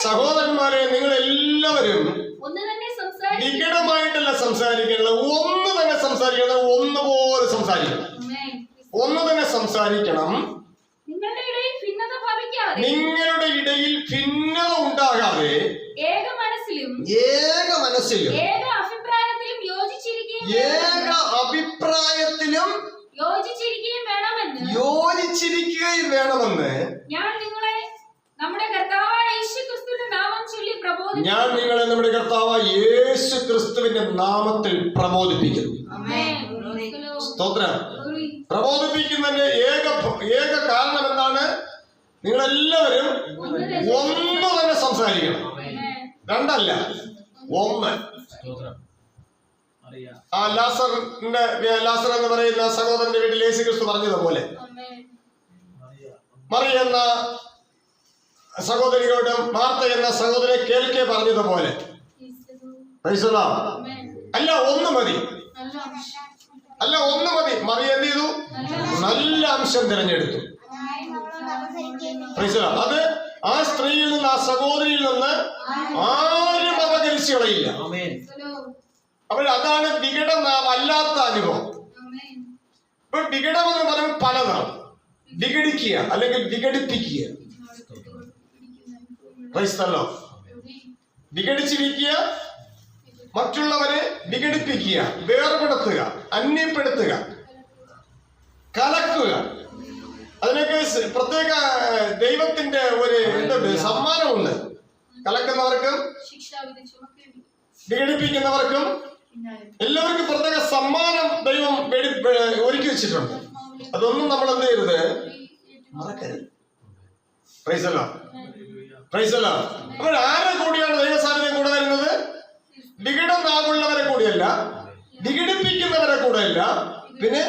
സഹോദരന്മാരെ നിങ്ങൾ എല്ലാവരും ഒന്ന് വികടമായിട്ടല്ല സംസാരിക്കുന്നത് ഒന്ന് തന്നെ സംസാരിക്കണം ഒന്നുപോലെ സംസാരിക്കണം. ഒന്ന് തന്നെ സംസാരിക്കണം. നിങ്ങളുടെ ഇടയിൽ ഭിന്നത ഉണ്ടാകാതെ ഏക മനസ്സിലും ഏക മനസ്സിലും ഏക അഭിപ്രായത്തിലും യോജിച്ചിരിക്കുകയും ഏക അഭിപ്രായത്തിലും യോജിച്ചിരിക്കുകയും വേണമെന്ന് യോജിച്ചിരിക്കുകയും വേണമെന്ന് ഞാൻ നിങ്ങളെ നമ്മുടെ കർത്താവായ യേശു ക്രിസ്തുവിന്റെ നാമം ചൊല്ലി പ്രബോധിപ്പിക്കുന്നു. ഞാൻ നിങ്ങളെ നമ്മുടെ കർത്താവ് യേശു ക്രിസ്തുവിന്റെ നാമത്തിൽ പ്രബോധിപ്പിക്കുന്നു. ആമേൻ. സ്തോത്രം. പ്രബോധിപ്പിക്കുന്നതിന്റെ ഏക ഏക കാരണം എന്താണ്? നിങ്ങളെല്ലാവരും ഒന്ന് തന്നെ സംസാരിക്കണം. ആമേൻ. രണ്ടല്ല. ഒന്ന്. സ്തോത്രം. അറിയാം. ആ ലാസറിന്റെ ലാസർ എന്ന് പറയുന്ന സഹോദരന്റെ വീട്ടിൽ യേശു ക്രിസ്തു പറഞ്ഞതുപോലെ എന്ന സഹോദരിയോടും മാർത്ത എന്ന സഹോദരി കേൾക്കെ പറഞ്ഞതുപോലെ. അല്ല ഒന്ന് മതി. അല്ല ഒന്ന് മതി. മറി എന്ത് ചെയ്തു? നല്ല അംശം തിരഞ്ഞെടുത്തു. അത് ആ സ്ത്രീയിൽ നിന്ന് ആ സഹോദരിയിൽ നിന്ന് ആരും അപകരിച്ചു കളയില്ല. ആമേൻ. അപ്പോൾ അതാണ് വികടനാം അല്ലാത്ത അനുഭവം. ഇപ്പൊ വികടം എന്ന് പറയുമ്പോൾ പലതാണ്. വിഘടിക്കുക അല്ലെങ്കിൽ വിഘടിപ്പിക്കുക. ക്രൈസ്തല്ലോ വിഘടിച്ചിരിക്കുക മറ്റുള്ളവരെ വിഘടിപ്പിക്കുക വേർപെടുത്തുക അന്യപ്പെടുത്തുക കലക്കുക. അതിനൊക്കെ പ്രത്യേക ദൈവത്തിന്റെ ഒരു എന്തുണ്ട് സമ്മാനമുണ്ട്. കലക്കുന്നവർക്കും വിഘടിപ്പിക്കുന്നവർക്കും എല്ലാവർക്കും പ്രത്യേക സമ്മാനം ദൈവം ഒരുക്കി വെച്ചിട്ടുണ്ട്. അതൊന്നും നമ്മൾ എന്ത് ചെയ്യരുത്? മറക്കരുത്. പ്രൈസല്ലോ അപ്പോൾ ആരെ കൂടിയാണ് ദൈവസാന്നിധ്യം കൂടെ വരുന്നത് വിഘടം നാവുള്ളവരെ കൂടിയല്ല. വിഘടിപ്പിക്കുന്നവരെ കൂടെയല്ല. പിന്നെ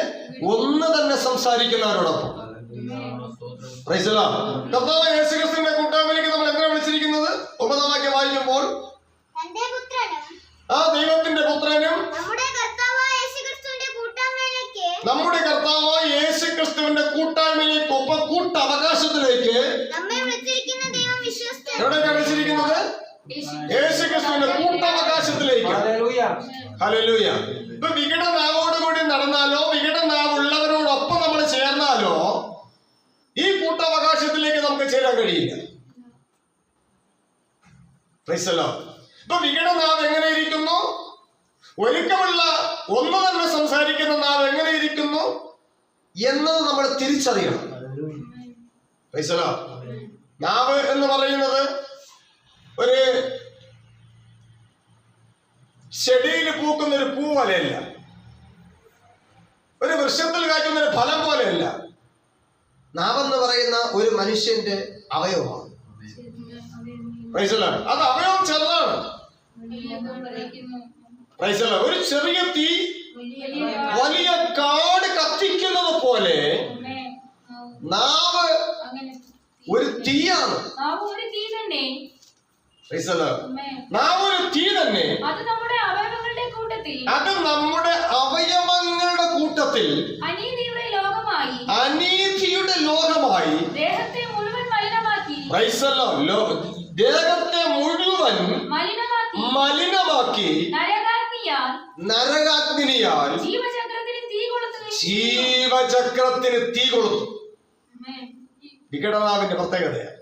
ഒന്ന് തന്നെ സംസാരിക്കുന്നവരോടൊപ്പം. കർത്താവ് യേശുക്രിസ്തുവിന്റെ കൂട്ടായ്മയിലേക്ക് നമ്മൾ എങ്ങനെ വിളിച്ചിരിക്കുന്നത്? ഒമ്പതാം വാക്യം വായിക്കുമ്പോൾ. ആ ദൈവത്തിന്റെ പുത്രനും നമ്മുടെ യേശുക്രിസ്തുവിന്റെ കൂട്ടവകാശത്തിലേക്ക്. ഹലലൂയ ഇപ്പൊ വിഘടനാവോട് കൂടി നടന്നാലോ വിഘടനാവുള്ളവരോടൊപ്പം നമ്മൾ ചേർന്നാലോ ഈ കൂട്ടവകാശത്തിലേക്ക് നമുക്ക് ചേരാൻ കഴിയില്ല. ഇപ്പൊ വികട നാവ് എങ്ങനെ ഇരിക്കുന്നു? ഒരുക്കമുള്ള ഒന്ന് തന്നെ സംസാരിക്കുന്ന നാവ് എങ്ങനെ ഇരിക്കുന്നു? എന്നത് നമ്മൾ തിരിച്ചറിയണം. നാവ് എന്ന് പറയുന്നത് ഒരു ചെടിയിൽ പൂക്കുന്ന ഒരു പൂ പോലെയല്ല. ഒരു വൃക്ഷത്തിൽ കാറ്റുന്ന ഒരു ഫലം പോലെയല്ല. നാവെന്ന് പറയുന്ന ഒരു മനുഷ്യന്റെ അവയവമാണ്. അത് അവയവം ചെറുതാണ്. ഒരു ചെറിയ തീ വലിയ കാട് കത്തിക്കുന്നത് പോലെ നാവ് ഒരു തീയാണ്. നാവ് ഒരു തീ തന്നെ. അത് നമ്മുടെ അവയവങ്ങളുടെ കൂട്ടത്തിൽ. അത് നമ്മുടെ അവയവങ്ങളുടെ കൂട്ടത്തിൽ അനീതിയുടെ ലോകമായി. അനീതിയുടെ ലോകമായി ദേഹത്തെ മുഴുവൻ മലിനമാക്കി. ദേഹത്തെ മുഴുവൻ മലിനമാക്കി. നരകാഗ്നിയാൽ. ജീവചക്രത്തിന് തീ കൊടുത്തു വിഘടനാവിന്റെ കൊളുത്തു ആമേൻ. വികടനാവിന്റെ പ്രത്യേകതയാണ്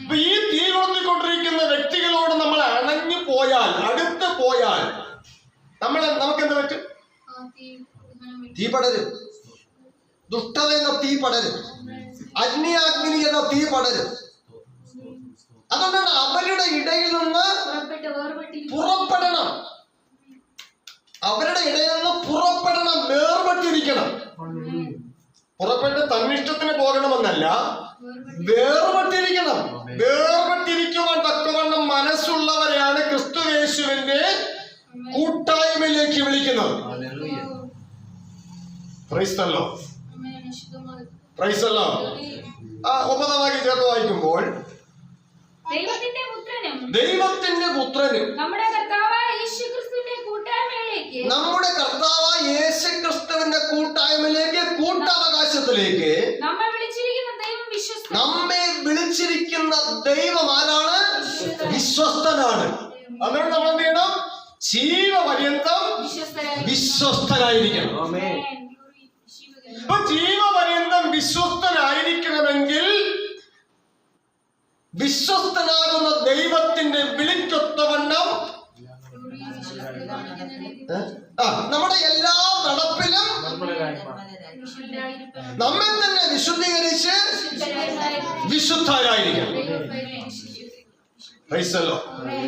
ഇപ്പൊ ഈ തീ കൊളുത്തിക്കൊണ്ടിരിക്കുന്ന വ്യക്തികളോട് നമ്മൾ അണഞ്ഞു പോയാൽ അടുത്ത് പോയാൽ നമ്മൾ നമുക്ക് എന്ത് പറ്റും? തീ പടരും. ദുഷ്ടത എന്ന തീ പടരും. അഗ്നിയാഗ്നി എന്ന തീ പടരും. അതുകൊണ്ടാണ് അവരുടെ ഇടയിൽ നിന്ന് പുറപ്പെടണം. അവരുടെ ഇടയിൽ നിന്ന് പുറപ്പെടണം വേർപെട്ടിരിക്കണം. പുറപ്പെട്ട് തന്നിഷ്ടത്തിന് പോകണമെന്നല്ല വേർപെട്ടിരിക്കണം വേർപെട്ടിരിക്കുവാൻ തക്കവണ്ണം മനസ്സുള്ളവരെയാണ് ക്രിസ്തു യേശുവിന്റെ കൂട്ടായ്മയിലേക്ക് വിളിക്കുന്നത് ആമേൻ. വിശുദ്ധമായി. ആ ഒമ്പതാം ചേർത്ത് വായിക്കുമ്പോൾ ദൈവത്തിന്റെ പുത്രനും ദൈവത്തിന്റെ പുത്രനും നമ്മുടെ നമ്മുടെ കർത്താവായ യേശു ക്രിസ്തുവിന്റെ കൂട്ടായ്മയിലേക്ക് കൂട്ടവകാശത്തിലേക്ക് നമ്മെ വിളിച്ചിരിക്കുന്ന ദൈവം വിശ്വസ്തൻ നമ്മെ വിളിച്ചിരിക്കുന്ന ദൈവം ആരാണ്? വിശ്വസ്തനാണ്. അതുകൊണ്ട് നമ്മൾ എന്ത് ചെയ്യണം? ജീവപര്യന്തം വിശ്വസ്തനായിരിക്കണം ആമേൻ അപ്പൊ ജീവപര്യന്തം. വിശ്വസ്തനായിരിക്കണമെങ്കിൽ വിശ്വസ്തനാകുന്ന ദൈവത്തിന്റെ വിളിക്കൊത്തവണ്ണം? ആ നമ്മുടെ എല്ലാ നടപ്പിലും നമ്മെ തന്നെ വിശുദ്ധീകരിച്ച് വിശുദ്ധരായിരിക്കണം.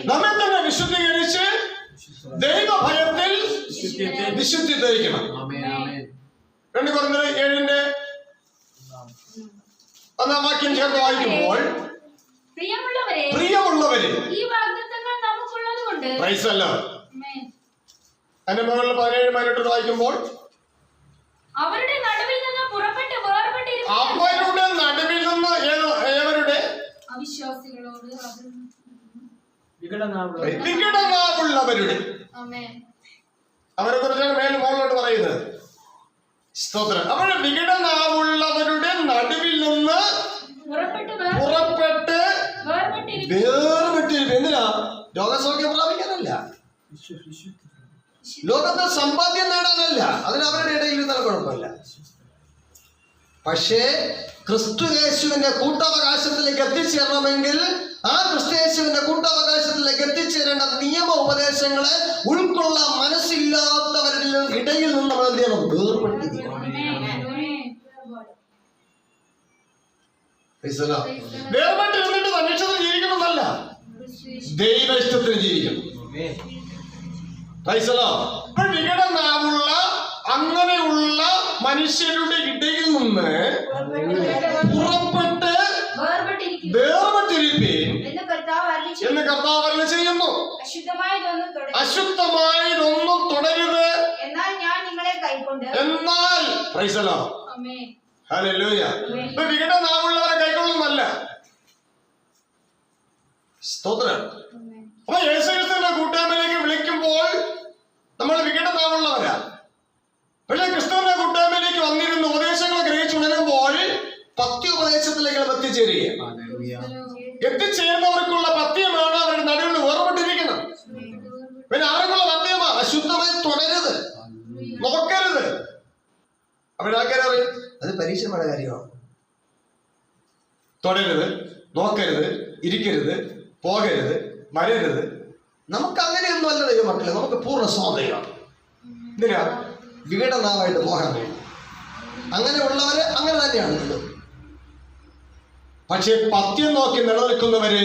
നമ്മെ തന്നെ വിശുദ്ധീകരിച്ച് ദൈവഭയത്തിൽ വിശുദ്ധി ധരിക്കണം രണ്ട് കുറഞ്ഞ ഏഴിന്റെ ഒന്നാം വാക്യം ചേർത്ത് വായിക്കുമ്പോൾ പ്രിയമുള്ളവരെ പ്രിയമുള്ളവരെ ഈ വാഗ്ദത്തങ്ങൾ നമുക്കുള്ളത് കൊണ്ട് അതിന്റെ മുകളിൽ പതിനേഴ് പതിനെട്ട് വായിക്കുമ്പോൾ അവരുടെ നടുവിൽ നിന്ന് പുറപ്പെട്ട് അവരുടെ നടുവിൽ നിന്ന് ഏവരുടെ? അവിശ്വാസികളോട് വികടനാവുള്ളവരുടെ അവരെ കുറിച്ചാണ് മേൽ മുകളിലോട്ട് പറയുന്നത്. സ്തോത്രം. അവരുടെ വികടനാവുള്ളവരുടെ നടുവിൽ നിന്ന് പുറപ്പെട്ട് വേർപെട്ടിരിക്കും എന്തിനാ? രോഗസൗഖ്യം പ്രാപിക്കാനല്ല. ലോകത്തെ സമ്പാദ്യം നേടാനല്ല. അതിന് അവരുടെ ഇടയിൽ ഇരുന്നാൽ കുഴപ്പമില്ല. പക്ഷേ ക്രിസ്തു യേശുവിന്റെ കൂട്ടവകാശത്തിലേക്ക് എത്തിച്ചേരണമെങ്കിൽ ആ ക്രിസ്തു യേശുവിന്റെ കൂട്ടവകാശത്തിലേക്ക് എത്തിച്ചേരേണ്ട നിയമ ഉപദേശങ്ങളെ ഉൾക്കൊള്ളാൻ മനസ്സില്ലാത്തവരിൽ ഇടയിൽ നിന്ന് നമ്മൾ എന്ത് ചെയ്യണം? വേർപെട്ടിരിക്കണം Praise the Lord. വേർപെട്ട് ഇരുന്നിട്ട് തന്നിഷ്ടത്തിൽ ജീവിക്കണമെന്നല്ല. ദൈവ ഇഷ്ടത്തിന് ജീവിക്കണം വികടനാവുള്ള അങ്ങനെയുള്ള മനുഷ്യരുടെ ഇടയിൽ നിന്ന് പുറപ്പെട്ട് വേർപെട്ടിരിപ്പീൻ എന്ന് കർത്താവ് അല്ല ചെയ്യുന്നു. അശുദ്ധമായതൊന്നും തുടരുത്. എന്നാൽ ഞാൻ നിങ്ങളെ കൈക്കൊണ്ട് എന്നാൽ വികടനാവുള്ളവരെ കൈക്കൊള്ളുന്നല്ല. സ്തോത്രം. അപ്പൊ യേശുക്രിസ്തുവിന്റെ കൂട്ടായ്മയിലേക്ക് നമ്മൾ വികടനാവുള്ളവരാ പക്ഷെ ക്രിസ്തുവിന്റെ കൂട്ടായ്മയിലേക്ക് വന്നിരുന്ന ഉപദേശങ്ങൾ ഗ്രഹിച്ചുണരുമ്പോൾ പത്യോപദേശത്തിലേക്ക് നമ്മൾ എത്തിച്ചേരുക എത്തിച്ചേരുന്നവർക്കുള്ള പത്യമാണ് അവരുടെ നടുവിൽ വേർപെട്ടിരിക്കുന്നത്. പിന്നെ ആരെങ്കിലും പത്യമാ? അശുദ്ധമായി തുടരുത് നോക്കരുത്. അവരാൾക്കാരെ അറിയും അത് പരീക്ഷമായ കാര്യമാണ് തുടരുത് നോക്കരുത് ഇരിക്കരുത് പോകരുത് വരരുത് നമുക്ക് അങ്ങനെയൊന്നും അല്ല ദൈവമക്കളെ നമുക്ക് പൂർണ സ്വാതന്ത്ര്യമാണ് എന്തിനാ വികടനാവായിട്ട് പോകാൻ അങ്ങനെ അങ്ങനെയുള്ളവര് അങ്ങനെ തന്നെയാണ് ഉള്ളത് പക്ഷെ പത്യം നോക്കി നിലനിൽക്കുന്നവരെ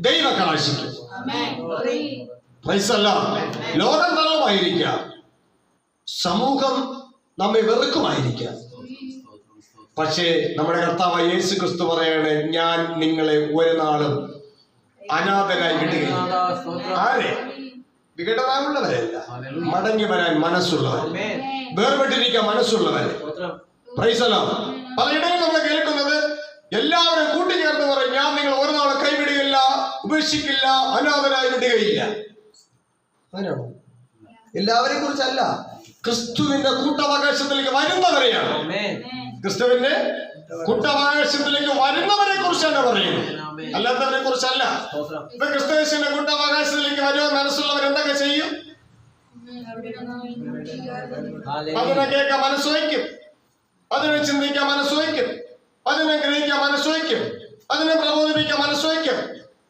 ദൈവ കാഴ്ചയ്ക്ക് ലോകം നല്ലമായിരിക്കാം സമൂഹം നമ്മെ വെറുക്കുമായിരിക്കാം. പക്ഷേ നമ്മുടെ കർത്താവ് യേശു ക്രിസ്തു പറയണേ ഞാൻ നിങ്ങളെ ഒരു നാളും അനാഥരായി സ്തോത്രം. ആരെ? വികടനാമുള്ളവരല്ല മടങ്ങി വരാൻ മനസ്സുള്ളവർ. വേർപെട്ടിരിക്കാൻ മനസ്സുള്ളവര് പ്രൈസലോ പലയിടങ്ങളിൽ നമ്മൾ കേൾക്കുന്നത് എല്ലാവരും കൂട്ടിച്ചേർന്ന് പറയും ഞാൻ നിങ്ങൾ ഒരു നാളെ കൈവിടുകയില്ല ഉപേക്ഷിക്കില്ല അനാഥരായി വിടുകയില്ല. അങ്ങനെയാണോ എല്ലാവരെയും കുറിച്ചല്ല ക്രിസ്തുവിന്റെ കൂട്ടവകാശത്തിലേക്ക് വരുന്നവരെയാണ്. ക്രിസ്തുവിന്റെ കൂട്ടവകാശത്തിലേക്ക് വരുന്നവരെ കുറിച്ചാണ് പറയുന്നത് അല്ലാത്തവരെ കുറിച്ചല്ല. ഇപ്പൊ ക്രിസ്തുവിന്റെ കുട്ടവകാശത്തിലേക്ക് വരുവാൻ മനസ്സുള്ളവർ എന്തൊക്കെ ചെയ്യും? അതിനെ കേൾക്കാൻ മനസ്സ് വയ്ക്കും. അതിനെ ചിന്തിക്കാൻ മനസ്സ് വയ്ക്കും. അതിനെ ഗ്രഹിക്കാൻ മനസ്സ് വയ്ക്കും. അതിനെ പ്രബോധിപ്പിക്കാൻ മനസ്സ് വയ്ക്കും.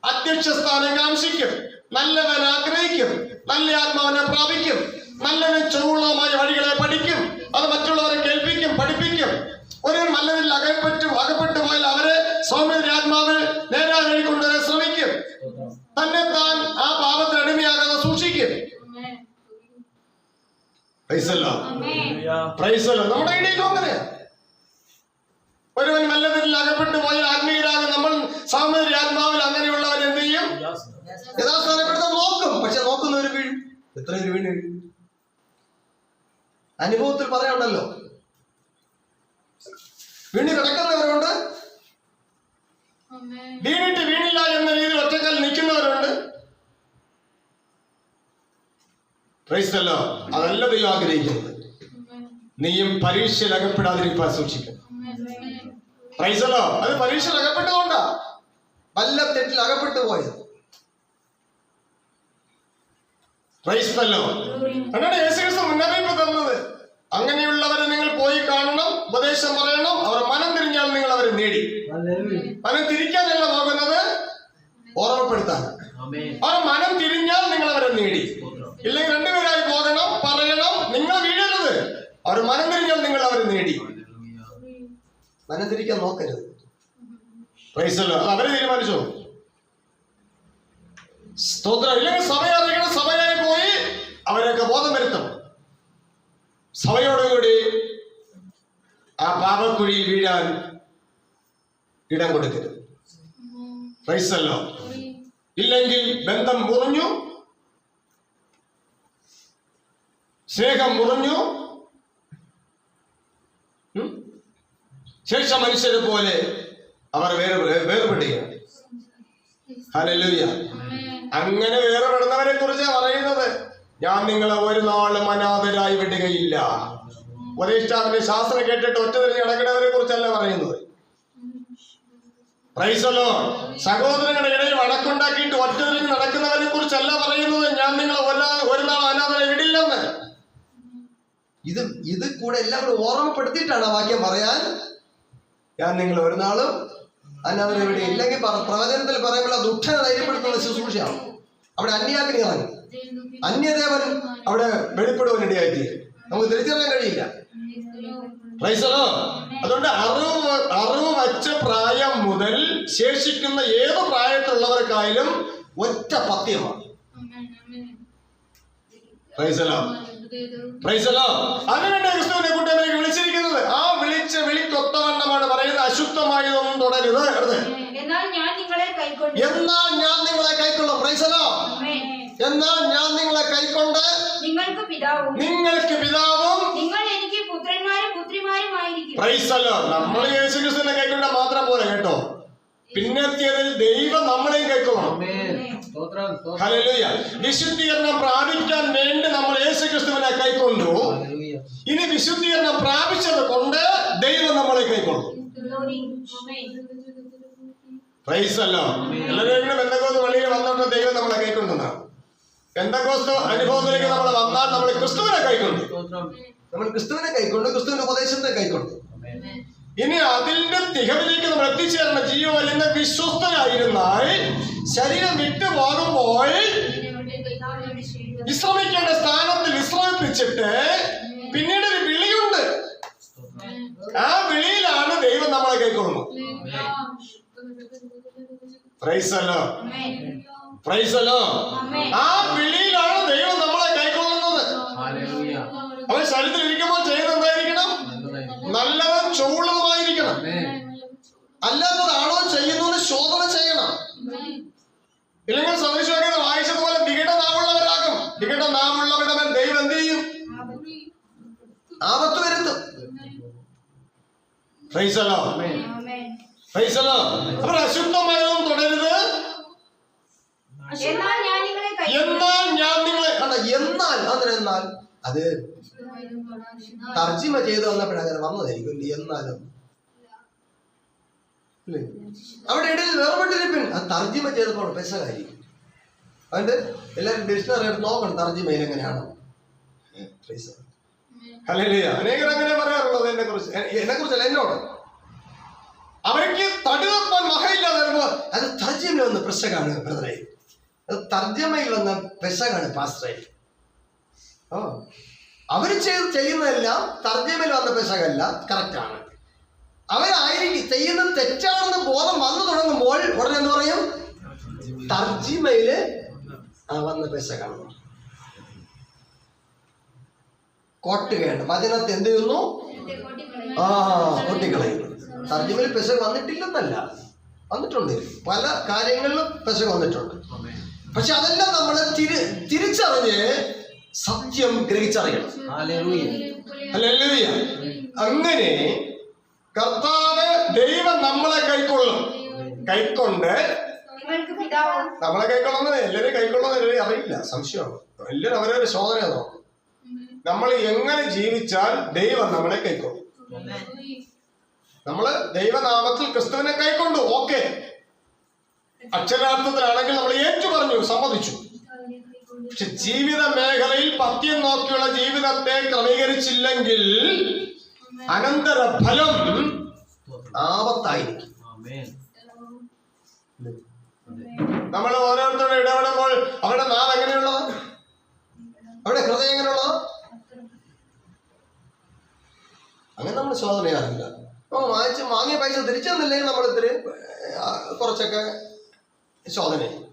അധ്യക്ഷ സ്ഥാനം കാംക്ഷിക്കും. നല്ലവൻ ആഗ്രഹിക്കും. നല്ല ആത്മാവിനെ പ്രാപിക്കും. നല്ലവൻ ചൂളമായ വഴികളെ പഠിക്കും. അത് മറ്റുള്ളവരെ കേൾപ്പിക്കും പഠിപ്പിക്കും. ഒരു മല്ലനിൽ അകപ്പെട്ടു അകപ്പെട്ടു പോയാൽ അവരെ സൗമ്യന്റെ ആത്മാവിൽ നേരാ വഴി കൊണ്ടുവരാൻ ശ്രമിക്കും. തന്നെ താൻ ആ പാപത്തിന് അടിമയാകാതെ സൂക്ഷിക്കും. നമ്മുടെ ഇടയിലും ഒരുവൻ മല്ലതിൽ അകപ്പെട്ടു പോയാൽ ആത്മീയരാകെ നമ്മൾ സാമൂഹ്യ ആത്മാവിൽ അങ്ങനെയുള്ളവർ എന്ത് ചെയ്യും? യഥാസ്ഥാനപ്പെടുത്താൻ നോക്കും. പക്ഷെ നോക്കുന്നവര് വീഴും. എത്ര പേര് വീണ് അനുഭവത്തിൽ പറയാനുണ്ടല്ലോ. വീണ് കിടക്കുന്നവരുണ്ട്. വീണിട്ട് വീണില്ല എന്ന രീതിയിൽ ഒറ്റക്കാൽ നിൽക്കുന്നവരുണ്ട്. പ്രൈസല്ലോ അതല്ല ദൈവം ആഗ്രഹിക്കുന്നത്. നീയും പരീക്ഷയിൽ അകപ്പെടാതിരിക്കാൻ സൂക്ഷിക്കണം പ്രൈസലോ അത് പരീക്ഷയിൽ അകപ്പെട്ടതുകൊണ്ടാ. വല്ല തെറ്റിൽ അകപ്പെട്ടു പോയത്. ക്രൈസ്തല്ലോ യേശുക്രിസ്തു മുന്നറിയിപ്പ് തന്നത്. അങ്ങനെയുള്ളവരെ നിങ്ങൾ പോയി കാണണം ഉപദേശം പറയണം അവർ മനം തിരിഞ്ഞാൽ നിങ്ങൾ അവരെ നേടി. മനം തിരിക്കാനല്ല പോകുന്നത്? ഓർമ്മപ്പെടുത്താൻ. അവർ മനം തിരിഞ്ഞാൽ നിങ്ങൾ അവരെ നേടി. ഇല്ലെങ്കിൽ രണ്ടുപേരായി പോകണം പറയണം നിങ്ങൾ വീഴരുത്. അവർ മനം തിരിഞ്ഞാൽ നിങ്ങൾ അവരെ നേടി. മനം തിരിക്കാൻ നോക്കരുത്. പ്രൈസല്ലോ. അത് അവർ തീരുമാനിച്ചോ? സ്തോത്രം. ഇല്ലെങ്കിൽ അറിയിക്കണം സഭയായി പോയി അവരെയൊക്കെ ബോധം വരുത്തണം സഭയോടുകൂടി ആ പാപക്കുഴിയിൽ വീഴാൻ ഇടം കൊടുക്കരുത്. റൈസല്ലോ ഇല്ലെങ്കിൽ ബന്ധം മുറിഞ്ഞു. സ്നേഹം മുറിഞ്ഞു? ശേഷ മനുഷ്യരെ പോലെ അവർ വേർപെടുകയാണ്. ഹല്ലേലൂയ അങ്ങനെ വേർപെടുന്നവരെ കുറിച്ച് പറയുന്നത്. ഞാൻ നിങ്ങളെ ഒരു നാളും അനാഥരായി വിടുകയില്ല. ഉപദേഷ്ടാവിന്റെ ശാസ്ത്രം കേട്ടിട്ട് ഒറ്റ തിരിഞ്ഞ് കുറിച്ചല്ല പറയുന്നത്. പ്രൈസലോ സഹോദരങ്ങളുടെ ഇടയിൽ വഴക്കുണ്ടാക്കിയിട്ട് ഒറ്റ തിരിഞ്ഞ് നടക്കുന്നവരെ കുറിച്ചല്ല പറയുന്നത്. ഞാൻ നിങ്ങളെ ഒരാ- നാൾ അനാഥരായി വിടില്ലെന്ന്. ഇത് ഇത് കൂടെ എല്ലാവരും ഓർമ്മപ്പെടുത്തിയിട്ടാണ് ആ വാക്യം പറയാൻ. ഞാൻ നിങ്ങൾ ഒരു നാളും അനാഥരെ ഇവിടെ ഇല്ലെങ്കിൽ പ്രവചനത്തിൽ പറയുമ്പോൾ ദുഃഖ ധൈര്യപ്പെടുത്തുന്ന ശുശ്രൂഷയാണ്. അവിടെ അന്യാഗ്രഹം അന്യദേവൻ അവിടെ വെളിപ്പെടുവാനിടയായി നമുക്ക് തിരിച്ചറിയാൻ കഴിയില്ല. അതുകൊണ്ട് അറിവ് അറിവ് വച്ച പ്രായം മുതൽ ശേഷിക്കുന്ന ഏത് പ്രായത്തിലുള്ളവർക്കായാലും ഒറ്റ പത്യമാണ്. അതിനുവേണ്ടി ക്രിസ്തുവിനെ കൂട്ടത്തിലേക്ക് വിളിച്ചിരിക്കുന്നത്? ആ വിളിച്ച വിളിക്കൊത്തവണ്ണമാണ് പറയുന്നത് അശുദ്ധമായതൊന്നും തുടരുത്. എന്നാൽ ഞാൻ നിങ്ങളെ കൈക്കൊള്ളും എന്നാൽ ഞാൻ നിങ്ങളെ കൈക്കൊള്ളും. പ്രൈസലോ. എന്നാൽ ഞാൻ നിങ്ങളെ കൈക്കൊണ്ട് നിങ്ങൾക്ക് പിതാവും. നിങ്ങൾക്ക് പിതാവും നിങ്ങൾ എനിക്ക് പുത്രന്മാരും പുത്രിമാരുമായിരിക്കും നമ്മൾ യേശു ക്രിസ്തുവിനെ കൈക്കൊണ്ട മാത്രം പോലെ കേട്ടോ. പിന്നെത്തിയതിൽ ദൈവം നമ്മളെയും കൈക്കൊള്ളണം. ആമേൻ സ്തോത്രം സ്തോത്രം. ഹല്ലേലൂയ വിശുദ്ധീകരണം പ്രാപിക്കാൻ വേണ്ടി നമ്മൾ യേശു ക്രിസ്തുവിനെ കൈക്കൊണ്ടു ഇനി വിശുദ്ധീകരണം പ്രാപിച്ചത് കൊണ്ട് ദൈവം നമ്മളെ കൈക്കൊള്ളും. പ്രൈസല്ലോ എല്ലാവരും എന്തൊക്കെ വെളിയിൽ വന്നോണ്ട് ദൈവം നമ്മളെ കൈക്കൊണ്ടുന്ന അനുഭവത്തിലേക്ക് നമ്മൾ വന്നാൽ നമ്മൾ ക്രിസ്തുവിനെ കൈക്കൊണ്ട്. നമ്മൾ ക്രിസ്തുവിനെ കൈക്കൊണ്ട് ക്രിസ്തുവിന്റെ ഉപദേശത്തെ കൈക്കൊണ്ട്. ഇനി അതിന്റെ തികവിലേക്ക് നമ്മൾ എത്തിച്ചേർന്ന ജീവ എന്ന വിശ്വസ്തനായിരുന്നാൽ ശരീരം വിട്ടു പോകുമ്പോൾ വിശ്രമിക്കേണ്ട സ്ഥാനത്ത് വിശ്രമിപ്പിച്ചിട്ട് പിന്നീട് ഒരു വിളിയുണ്ട്. ആ വിളിയിലാണ് ദൈവം നമ്മളെ കൈക്കൊള്ളുന്നത്. പ്രൈസല്ലോ. ആ വിളിയിലാണ് ദൈവം നമ്മളെ കൈക്കൊള്ളുന്നത്. അവൻ ശരീരത്തിൽ ഇരിക്കുമ്പോൾ ചെയ്യുന്നത് എന്തായിരിക്കണം? നല്ലതും ചൂടുള്ളതുമായിരിക്കണം. ആമേൻ അല്ലാത്തതാണോ ചെയ്യുന്നത് ശോധന ചെയ്യണം. ഇല്ലെങ്കിൽ സദൃശവാക്യത്തിൽ വായിച്ചതുപോലെ വികട നാമുള്ളവരാകും വികട നാമുള്ളവരുടെ ദൈവം എന്ത് ചെയ്യും? ആപത്ത് വരുത്തും. അപ്പൊ അശുദ്ധമായതും തുടരുത്. എന്നാൽ ഞാൻ നിങ്ങളെ കൈക്കൊണ്ട് എന്നാൽ കണ്ട എന്നാൽ അത് തർജിമ ചെയ്ത് വന്നപ്പോഴങ്ങനെ അങ്ങനെ വന്നതായിരിക്കും ഇല്ലേ? എന്നാലും? അവിടെ ഇടയിൽ വേർപെട്ടിരിപ്പിൻ അത് തർജിമ ചെയ്തപ്പോൾ പെസകായിരിക്കും അതുകൊണ്ട് എല്ലാവരും ഡിക്ഷണറി എടുത്ത് നോക്കണം തർജിമയിൽ എങ്ങനെയാണ്. അനേകർ അങ്ങനെ പറയാറുള്ളത് എന്നെ കുറിച്ച് എന്നെ കുറിച്ചല്ല എന്നോട്. അവർക്ക് തടിവെപ്പാൻ വകയില്ലാതെ അത് തർജിമ വന്ന പ്രശ്നമാണ് ബ്രദറെ. തർജമയിൽ വന്ന പെസകാണ് പാസ്റ്ററെ. ഓ അവർ ചെയ്ത് ചെയ്യുന്നതെല്ലാം തർജമയിൽ വന്ന പെസകല്ല കറക്റ്റാണ് അവരായിരിക്കും ചെയ്യുന്നത് തെറ്റാണെന്ന് ബോധം വന്നു തുടങ്ങുമ്പോൾ ഉടനെ എന്ത് പറയും? തർജിമയിൽ വന്ന പെസകാണ് കോട്ടുകയാണ് വചനത്തെ എന്ത് ചെയ്യുന്നു ആ കൊട്ടിക്കളയുന്നു. തർജമയിൽ പെസക് വന്നിട്ടില്ലെന്നല്ല. വന്നിട്ടുണ്ട്. പല കാര്യങ്ങളിലും പെസക് വന്നിട്ടുണ്ട്. പക്ഷെ അതെല്ലാം നമ്മൾ തിരി തിരിച്ചറിഞ്ഞ് സത്യം ഗ്രഹിച്ചറിയണം. അങ്ങനെ കർത്താവ് ദൈവം നമ്മളെ കൈക്കൊള്ളും. കൈക്കൊണ്ട് നമ്മളെ കൈക്കൊള്ളുന്നത് എല്ലാവരും കൈക്കൊള്ളുന്നത് എല്ലാവരും അറിയില്ല. സംശയമാണ്. എല്ലാവരും അവരവരുടെ ശോധന നോക്കും. നമ്മൾ എങ്ങനെ ജീവിച്ചാൽ ദൈവം നമ്മളെ കൈക്കൊള്ളും? നമ്മൾ ദൈവനാമത്തിൽ ക്രിസ്തുവിനെ കൈക്കൊണ്ടു. ഓക്കെ. അക്ഷരാർത്ഥത്തിലാണെങ്കിൽ നമ്മൾ ഏറ്റു പറഞ്ഞു സമ്മതിച്ചു. പക്ഷെ ജീവിത മേഖലയിൽ പത്യം നോക്കിയുള്ള ജീവിതത്തെ ക്രമീകരിച്ചില്ലെങ്കിൽ അനന്തര ഫലം ആപത്തായിരിക്കും നമ്മൾ ഓരോരുത്തരുടെ ഇടപെടുമ്പോൾ അവരുടെ നാം എങ്ങനെയുള്ളത്? അവരുടെ ഹൃദയം എങ്ങനെയുള്ളത്? അങ്ങനെ നമ്മൾ ശോധന ചെയ്യാറില്ല അപ്പൊ വാങ്ങിച്ച് വാങ്ങിയ പൈസ തിരിച്ചു തന്നില്ലെങ്കിൽ നമ്മൾ ഇത്തിരി കുറച്ചൊക്കെ ശോധന ചെയ്യും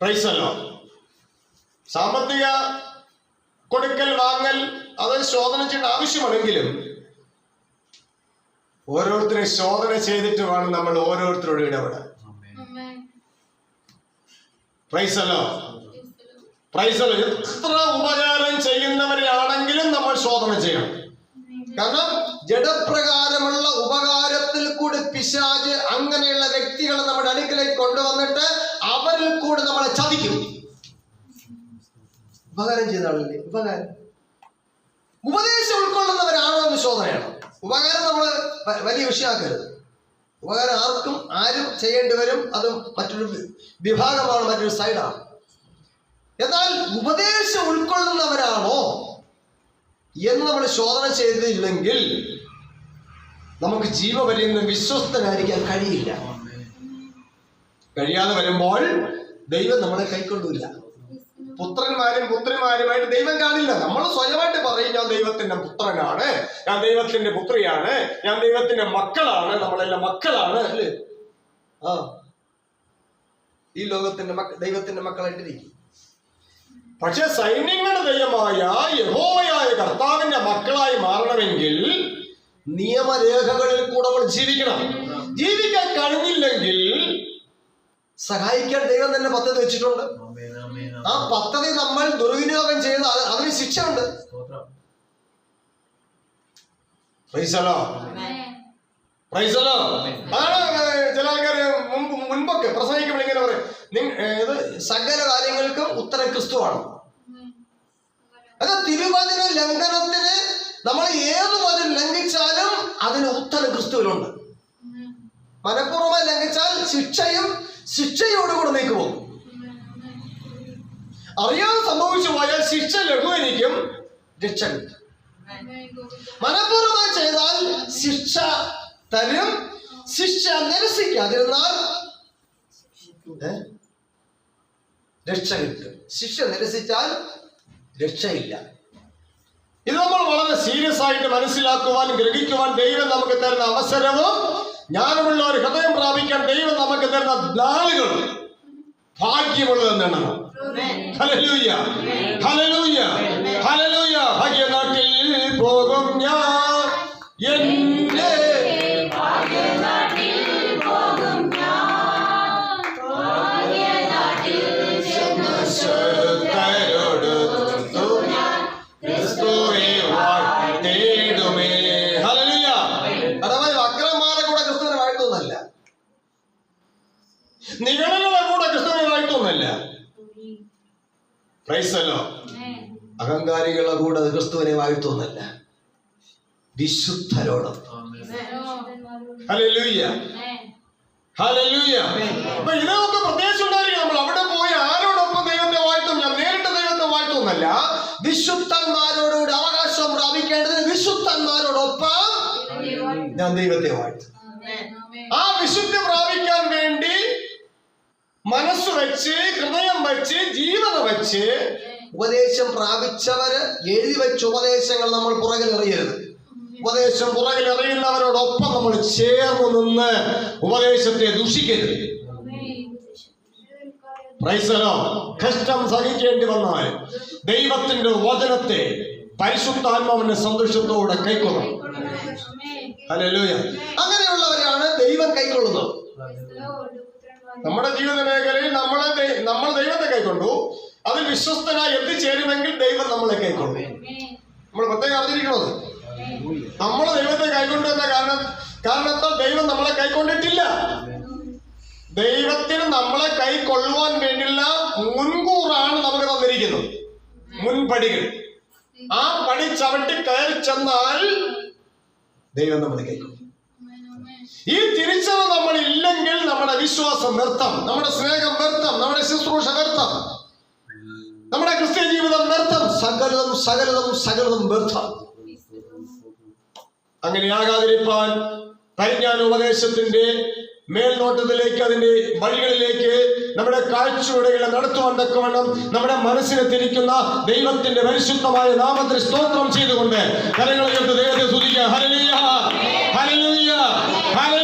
പ്രൈസല്ലോ സാമ്പത്തിക കൊടുക്കൽ വാങ്ങൽ അത് ശോധന ചെയ്യേണ്ട ആവശ്യമാണെങ്കിലും ഓരോരുത്തരെ ശോധന ചെയ്തിട്ട് വേണം നമ്മൾ ഓരോരുത്തരോട് ഇടപെടാൻ. പ്രൈസല്ലോ പ്രൈസല്ലോ എത്ര ഉപകാരം ചെയ്യുന്നവരാണെങ്കിലും നമ്മൾ ശോധന ചെയ്യണം. കാരണം ജഡപ്രകാരമുള്ള ഉപകാരത്തിൽ കൂടി പിശാജ് അങ്ങനെയുള്ള വ്യക്തികളെ നമ്മുടെ അടുക്കലേക്ക് കൊണ്ടുവന്നിട്ട് അവരിൽ കൂടി നമ്മളെ ചതിക്കും. ഉപകാരം ചെയ്ത ആളല്ലേ ഉപകാരം. ഉപദേശം ഉൾക്കൊള്ളുന്നവരാണോ എന്ന് ശോധനയാണ് ഉപകാരം നമ്മൾ വലിയ വിഷയമാക്കരുത്. ഉപകാരം ആർക്കും ആരും ചെയ്യേണ്ടി വരും. അത് മറ്റൊരു വിഭാഗമാണ് മറ്റൊരു സൈഡാണ്. എന്നാൽ ഉപദേശം ഉൾക്കൊള്ളുന്നവരാണോ എന്ന് നമ്മൾ ശോധന ചെയ്തില്ലെങ്കിൽ നമുക്ക് ജീവപര്യന്തം വിശ്വസ്തനായിരിക്കാൻ കഴിയില്ല. കഴിയാതെ വരുമ്പോൾ ദൈവം നമ്മളെ കൈക്കൊണ്ടില്ല. പുത്രന്മാരും പുത്രിമാരുമായിട്ട് ദൈവം കാണില്ല. നമ്മൾ സ്വയമായിട്ട് പറയും ഞാൻ ദൈവത്തിന്റെ പുത്രനാണ് ഞാൻ ദൈവത്തിന്റെ പുത്രിയാണ് ഞാൻ ദൈവത്തിന്റെ മക്കളാണ് നമ്മളെല്ലാം മക്കളാണ്. അല്ലേ? ആ. ഈ ലോകത്തിന്റെ ദൈവത്തിന്റെ മക്കളായിട്ടിരിക്കും. പക്ഷെ സൈന്യങ്ങളുടെ ദൈവമായ യഹോവയായ കർത്താവിന്റെ മക്കളായി മാറണമെങ്കിൽ നിയമരേഖകളിൽ കൂടെ നമ്മൾ ജീവിക്കണം. ജീവിക്കാൻ കഴിഞ്ഞില്ലെങ്കിൽ സഹായിക്കാൻ ദൈവം തന്നെ പദ്ധതി വെച്ചിട്ടുണ്ട്. ആ പദ്ധതി നമ്മൾ ദുർവിനിയോഗം ചെയ്ത് അത് അതിന് ശിക്ഷ ഉണ്ട് അതാണ് ചില ആൾക്കാർ മുമ്പ് മുൻപൊക്കെ പ്രസംഗിക്കുമ്പോൾ ഇങ്ങനെ പറയും. ഇത് സകല കാര്യങ്ങൾക്കും ഉത്തരം ക്രിസ്തുവാണ്. അത് തിരുവചന ലംഘനത്തിന് നമ്മൾ ഏത് മതിൽ ലംഘിച്ചാലും അതിന് ഉത്തരം ക്രിസ്തുവിലുണ്ട്. മനഃപൂർവമായി ലംഘിച്ചാൽ ശിക്ഷയും ശിക്ഷയോടുകൂടെ നീക്കുമോ അറിയാതെ സംഭവിച്ചു പോയാൽ ശിക്ഷ ലഘുവായിരിക്കും രക്ഷ കിട്ടും. മനഃപൂർവമായി ചെയ്താൽ ശിക്ഷ തരും ശിക്ഷ നിരസിക്കാതിരുന്നാൽ? രക്ഷ കിട്ടും. ശിക്ഷ നിരസിച്ചാൽ രക്ഷയില്ല. ഇത് നമ്മൾ വളരെ സീരിയസ് ആയിട്ട് മനസ്സിലാക്കുവാൻ ഗ്രഹിക്കുവാൻ ദൈവം നമുക്ക് തരുന്ന അവസരവും ജ്ഞാനമുള്ള ഒരു ഹൃദയം പ്രാപിക്കാൻ ദൈവം നമുക്ക് തരുന്ന നാളുകളും ഭാഗ്യമുള്ളതെന്നാണ് ഹലലൂയ ഹലലൂയ ഹല്ലേലൂയ ഭാഗ്യനാട്ടിൽ പോകും ഞാൻ. എന്റെ പ്രൈസല്ലോ അഹങ്കാരികളുടെ കൂടെ ക്രിസ്തുവിനെ വാഴ്ത്തുന്നല്ല വിശുദ്ധരോടും ആമേൻ ഹല്ലേലൂയ ഹല്ലേലൂയ അപ്പൊ ഇതിനൊക്കെ പ്രത്യേകിച്ച് ഉണ്ടായിരിക്കും നമ്മൾ അവിടെ പോയി ആരോടൊപ്പം ദൈവത്തെ വാഴ്ത്തും ഞാൻ നേരിട്ട് ദൈവത്തെ വാഴ്ത്തുന്നല്ല വിശുദ്ധന്മാരോടുകൂടി അവകാശം പ്രാപിക്കേണ്ടതിന് വിശുദ്ധന്മാരോടൊപ്പം ഞാൻ ദൈവത്തെ വാഴ്ത്തും. ആ വിശുദ്ധി പ്രാപിക്കാൻ വേണ്ടി മനസ്സ് വെച്ച് ഹൃദയം വെച്ച് ജീവിതം വെച്ച് ഉപദേശം പ്രാപിച്ചവര് എഴുതി വെച്ച ഉപദേശങ്ങൾ നമ്മൾ പുറകിൽ എറിയരുത്. ഉപദേശം പുറകിൽ എറിയുന്നവരോടൊപ്പം നമ്മൾ ചേർന്ന് നിന്ന് ഉപദേശത്തെ ദൂഷിക്കരുത്. പ്രൈസലോ കഷ്ടം സഹിക്കേണ്ടി വന്നാൽ ദൈവത്തിന്റെ വചനത്തെ പരിശുദ്ധാത്മാവിന്റെ സന്തോഷത്തോടെ കൈക്കൊള്ളണം. അല്ലല്ലോ അങ്ങനെയുള്ളവരാണ് ദൈവം കൈക്കൊള്ളുന്നത്. നമ്മുടെ ജീവിത മേഖലയിൽ നമ്മളെ നമ്മൾ ദൈവത്തെ കൈക്കൊണ്ടു. അതിൽ വിശ്വസ്തനായി എത്തിച്ചേരുമെങ്കിൽ ദൈവം നമ്മളെ കൈക്കൊണ്ടു. നമ്മൾ പ്രത്യേകം അറിഞ്ഞിരിക്കണത്? നമ്മൾ ദൈവത്തെ കൈക്കൊണ്ടു എന്ന കാരണം കാരണത്താൽ ദൈവം നമ്മളെ കൈക്കൊണ്ടിട്ടില്ല. ദൈവത്തിന് നമ്മളെ കൈക്കൊള്ളുവാൻ വേണ്ടിയുള്ള മുൻകൂറാണ് നമുക്ക് തന്നിരിക്കുന്നത്. മുൻപടികൾ. ആ പടി ചവിട്ടി കയറി ചെന്നാൽ ദൈവം നമ്മളെ കേൾക്കും ഈ തിരിച്ചറിവ് നമ്മൾ ഇല്ലെങ്കിൽ നമ്മുടെ വിശ്വാസം വ്യർത്ഥം നമ്മുടെ സ്നേഹം വ്യർത്ഥം നമ്മുടെ ശുശ്രൂഷ വ്യർത്ഥം നമ്മുടെ ക്രിസ്ത്യ ജീവിതം വ്യർത്ഥം. സകലതും സകലതും സകലതും വ്യർത്ഥം. അങ്ങനെയാകാതിരിക്കാൻ പരിജ്ഞാന ഉപദേശത്തിന്റെ മേൽനോട്ടത്തിലേക്ക് അതിന്റെ വഴികളിലേക്ക് നമ്മുടെ കാഴ്ചയുടെകളെ നടത്തുവാൻ തക്കവണ്ണം നമ്മുടെ മനസ്സിനെ തിരിക്കുന്ന ദൈവത്തിന്റെ പരിശുദ്ധമായ നാമത്തിന് സ്തോത്രം ചെയ്തുകൊണ്ട് കരങ്ങളെ ദൈവത്തെ സ്തുതിക്കുക ഹല്ലേലൂയ. ഹല്ലേലൂയ. Hallelujah.